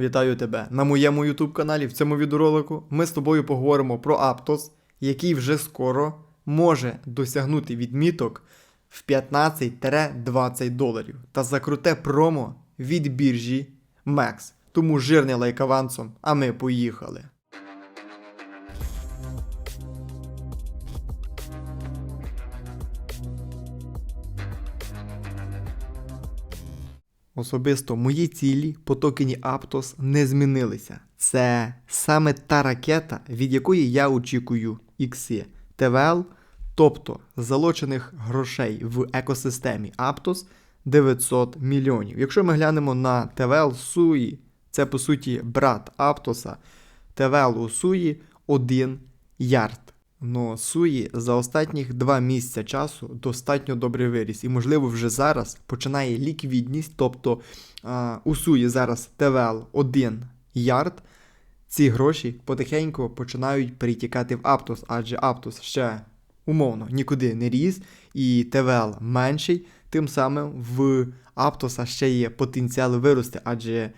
Вітаю тебе на моєму YouTube каналі. В цьому відеоролику ми з тобою поговоримо про Aptos, який вже скоро може досягнути відміток в 15-20 доларів та закруте промо від біржі MEX. Тому жирний лайк авансом, а ми поїхали. Особисто мої цілі по токені Aptos не змінилися. Це саме та ракета, від якої я очікую ікси ТВЛ, тобто залочених грошей в екосистемі Aptos 900 мільйонів. Якщо ми глянемо на ТВЛ Суї, це по суті брат Аптоса, ТВЛ у Суї 1 ярд. Но Суї за останніх два місяця часу достатньо добре виріс. І, можливо, вже зараз починає ліквідність, тобто а, у Суї зараз ТВЛ 1 ярд. Ці гроші потихеньку починають перетікати в Аптос, адже Аптос ще умовно нікуди не ріс, і ТВЛ менший. Тим самим в Аптоса ще є потенціал вирости, адже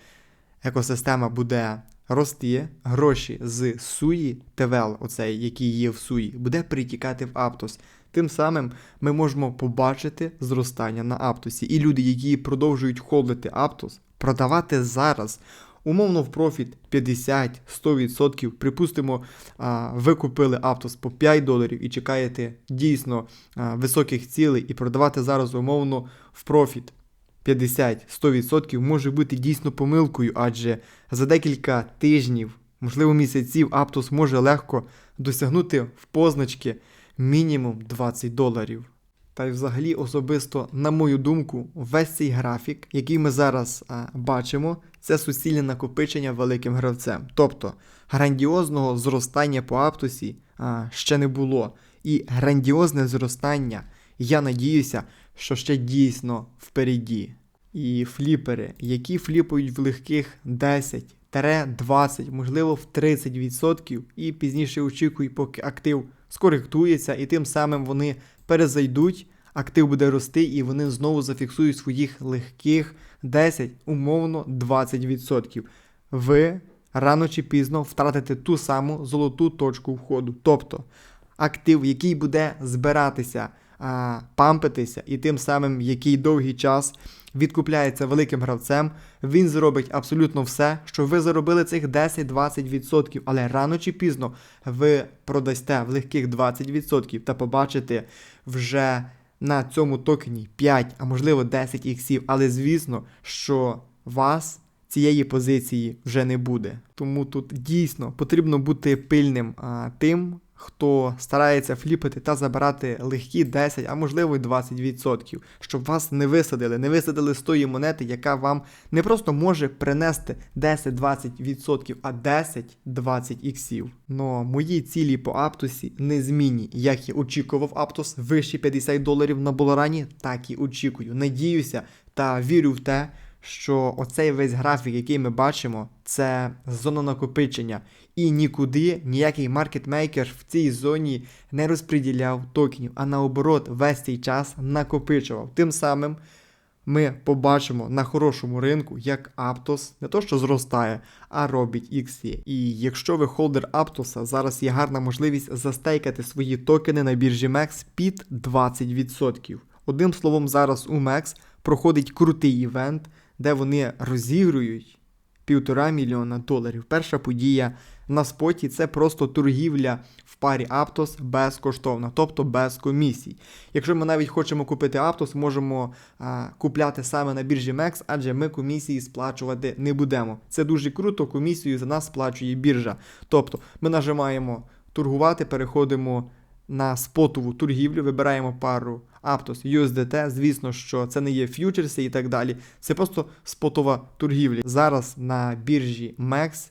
екосистема буде рости, гроші з Суї, ТВЛ, оцей, який є в Суї, буде притікати в Аптос. Тим самим ми можемо побачити зростання на Аптосі. І люди, які продовжують холдити Аптос, продавати зараз. Умовно в профіт 50-100%. Припустимо, ви купили Аптос по 5 доларів і чекаєте дійсно високих цілей, і продавати зараз умовно в профіт 50-100% може бути дійсно помилкою, адже за декілька тижнів, можливо місяців, Аптос може легко досягнути в позначки мінімум 20 доларів. Та й взагалі особисто, на мою думку, весь цей графік, який ми зараз а, бачимо, це суцільне накопичення великим гравцем. Тобто грандіозного зростання по Аптосі а, ще не було. І грандіозне зростання, я надіюся, що ще дійсно впереді. І фліпери, які фліпають в легких 10-20, можливо, в 30%, і пізніше очікують, поки актив скоректується, і тим самим вони перезайдуть, актив буде рости, і вони знову зафіксують своїх легких 10, умовно 20%. Ви рано чи пізно втратите ту саму золоту точку входу. Тобто актив, який буде збиратися, а, пампитися, і тим самим, який довгий час відкупляється великим гравцем, він зробить абсолютно все, що ви заробили цих 10-20%, але рано чи пізно ви продасте в легких 20% та побачите вже на цьому токені 5, а можливо 10 іксів, але звісно, що вас цієї позиції вже не буде. Тому тут дійсно потрібно бути пильним а, тим, хто старається фліпити та забирати легкі 10, а можливо й 20%, щоб вас не висадили, не висадили з тої монети, яка вам не просто може принести 10-20%, а 10-20 іксів. Но мої цілі по Аптосі незмінні. Як я очікував Аптос вище 50 доларів на Болорані, так і очікую. Надіюся та вірю в те, що оцей весь графік, який ми бачимо, це зона накопичення. І нікуди ніякий маркетмейкер в цій зоні не розподіляв токенів, а наоборот, весь цей час накопичував. Тим самим ми побачимо на хорошому ринку, як Aptos не то що зростає, а робить XE. І якщо ви холдер Aptos, зараз є гарна можливість застейкати свої токени на біржі MEX під 20%. Одним словом, зараз у MEX проходить крутий івент, де вони розігрують півтора мільйона доларів. Перша подія на споті це просто торгівля в парі Аптос безкоштовна, тобто без комісій. Якщо ми навіть хочемо купити Аптос, можемо а, купляти саме на біржі MEX, адже ми комісії сплачувати не будемо. Це дуже круто, комісію за нас сплачує біржа. Тобто ми нажимаємо торгувати, переходимо на спотову торгівлю, вибираємо пару Aptos USDT. Звісно, що це не є ф'ючерси і так далі. Це просто спотова торгівля. Зараз на біржі MEX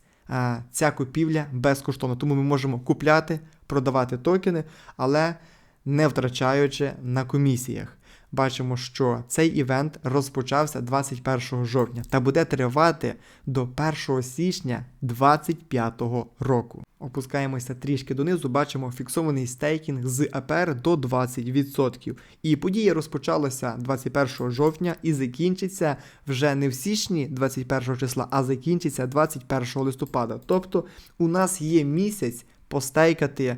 ця купівля безкоштовна, тому ми можемо купляти, продавати токени, але не втрачаючи на комісіях. Бачимо, що цей івент розпочався 21 жовтня та буде тривати до 1 січня 2025 року. Опускаємося трішки донизу, бачимо фіксований стейкінг з АПР до 20%. І подія розпочалася 21 жовтня і закінчиться вже не в січні 21 числа, а закінчиться 21 листопада. Тобто у нас є місяць постейкати е,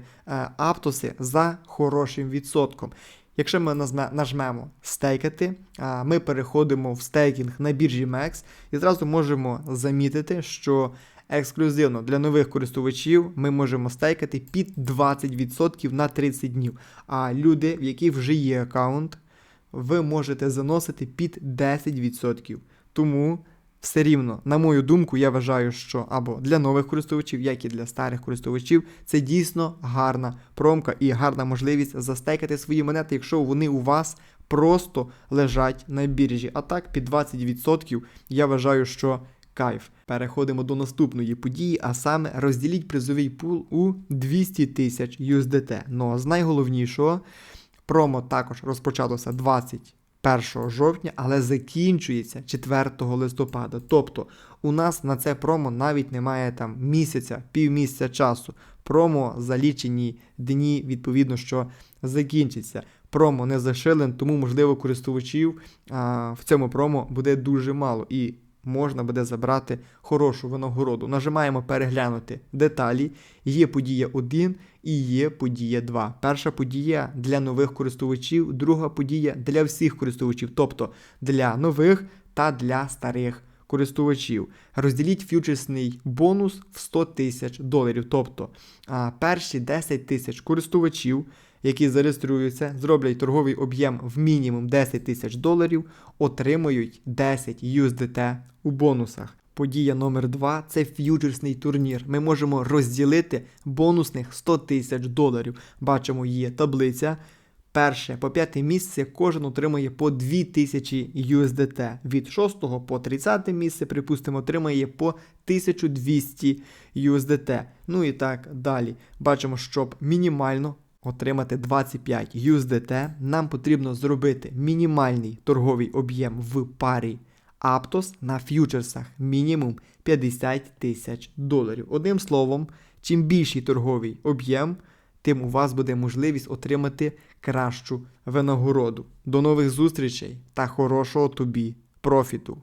аптоси за хорошим відсотком. Якщо ми нажмемо стейкати, ми переходимо в стейкінг на біржі MEX і зразу можемо замітити, що ексклюзивно для нових користувачів ми можемо стейкати під 20% на 30 днів. А люди, в яких вже є аккаунт, ви можете заносити під 10%. Тому все рівно, на мою думку, я вважаю, що або для нових користувачів, як і для старих користувачів, це дійсно гарна промка і гарна можливість застейкати свої монети, якщо вони у вас просто лежать на біржі. А так, під 20% я вважаю, що кайф. Переходимо до наступної події, а саме розділіть призовий пул у 200 тисяч USDT. Ну а з найголовнішого, промо також розпочалося 21 жовтня, але закінчується 4 листопада. Тобто у нас на це промо навіть немає там місяця, півмісяця часу. Промо за лічені дні, відповідно, що закінчиться. Промо не зашилен, тому можливо користувачів а, в цьому промо буде дуже мало і можна буде забрати хорошу винагороду. Нажимаємо переглянути деталі. Є подія 1 і є подія 2. Перша подія для нових користувачів, друга подія для всіх користувачів, тобто для нових та для старих користувачів. Розділіть фьючерсний бонус в 100 тисяч доларів. Тобто перші 10 тисяч користувачів, які зареєструються, зроблять торговий об'єм в мінімум 10 тисяч доларів, отримують 10 USDT у бонусах. Подія номер 2 це ф'ючерсний турнір. Ми можемо розділити бонусних 100 тисяч доларів. Бачимо, є таблиця. Перше по п'яте місце кожен отримує по 2000 USDT. Від 6 по 30 місце, припустимо, отримує по 1200 USDT. Ну і так далі. Бачимо, щоб мінімально отримати 25 USDT, нам потрібно зробити мінімальний торговий об'єм в парі Aptos на ф'ючерсах мінімум 50 тисяч доларів. Одним словом, чим більший торговий об'єм, тим у вас буде можливість отримати кращу винагороду. До нових зустрічей та хорошого тобі профіту!